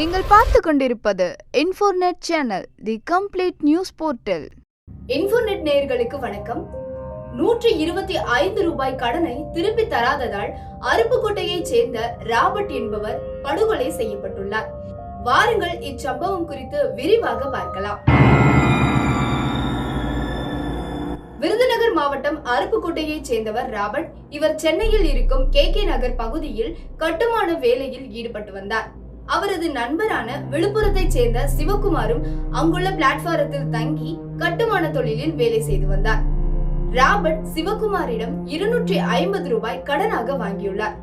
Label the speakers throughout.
Speaker 1: நீங்கள் பார்த்து கொண்டிருப்பது Infornet channel the complete news portal
Speaker 2: Infornet நேயர்களுக்கு வணக்கம். நூற்றி இருபத்தி ஐந்து ரூபாய் கடனை திருப்பி தராததால் அருப்புக்கோட்டையைச் சேர்ந்த ராபர்ட் என்பவர் படுகொலை செய்யப்பட்டுள்ளார். வாருங்கள் இச்சம்பவம் குறித்து விரிவாக பார்க்கலாம். விருதுநகர் மாவட்டம் அருப்புக்கோட்டையைச் சேர்ந்தவர் ராபர்ட் இவர் சென்னையில் இருக்கும் கே கே நகர் பகுதியில் கட்டுமான வேலையில் ஈடுபட்டு வந்தார். அவரது நண்பரான விழுப்புரத்தைச் சேர்ந்த சிவகுமாரும் அங்குள்ள பிளாட்பாரத்தில் தங்கி கட்டுமான தொழிலில் வேலை செய்து வந்தார். ராபர்ட் சிவகுமாரிடம் இருநூற்றி ஐம்பது ரூபாய் கடனாக வாங்கியுள்ளார்.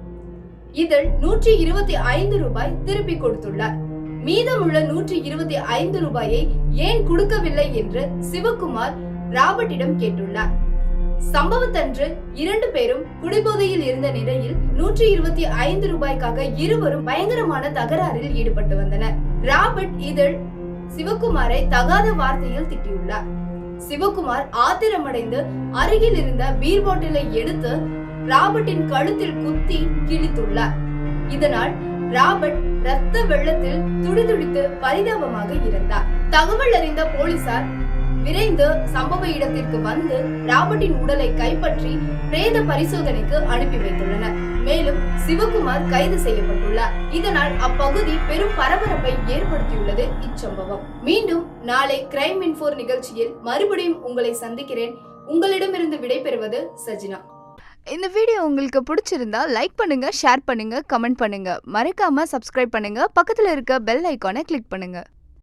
Speaker 2: இதில் நூற்றி இருபத்தி ஐந்து ரூபாய் திருப்பி கொடுத்துள்ளார். மீதமுள்ள நூற்றி இருபத்தி ஐந்து ரூபாயை ஏன் கொடுக்கவில்லை என்று சிவகுமார் ராபர்ட்டிடம் கேட்டுள்ளார். சம்பவத்தன்று இரண்டு பேரும் குடிபோதையில் இருந்த நிலையில் நூற்றி இருபத்தி ஐந்து ரூபாய்க்காக இருவரும் பயங்கரமான தகராறில் ஈடுபட்டு வந்தனர். ராபர்ட் இதழ் சிவகுமாரை தகாத வார்த்தையில் திட்டியுள்ளார். சிவகுமார் ஆத்திரமடைந்து அருகில் இருந்த பீர் பாட்டிலை எடுத்து ராபர்ட்டின் கழுத்தில் குத்தி கிழித்துள்ளார். இதனால் ராபர்ட் ரத்த வெள்ளத்தில் துடிதுடித்து பரிதாபமாக இருந்தார். தகவல் அறிந்த போலீசார் விரைந்து சம்பவ இடத்திற்கு வந்து ராபர்ட்டின் உடலை கைப்பற்றி பிரேத பரிசோதனைக்கு அனுப்பி வைத்துள்ளனர். மேலும் சிவகுமார் கைது செய்யப்பட்டுள்ளார். இதனால் அப்பகுதி பெரும் பரபரப்பை ஏற்படுத்தியுள்ளது இச்சம்பவம். மீண்டும் நாளை கிரைம் இன்ஃபோர் நிகழ்ச்சியில் மறுபடியும் உங்களை சந்திக்கிறேன். உங்களிடமிருந்து விடைபெறுவது சஜினா.
Speaker 1: இந்த வீடியோ உங்களுக்கு பிடிச்சிருந்தா லைக் பண்ணுங்க ஷேர் பண்ணுங்க கமெண்ட் பண்ணுங்க. மறக்காம சப்ஸ்கிரைப் பண்ணுங்க. பக்கத்துல இருக்க பெல் ஐக்கானை கிளிக் பண்ணுங்க.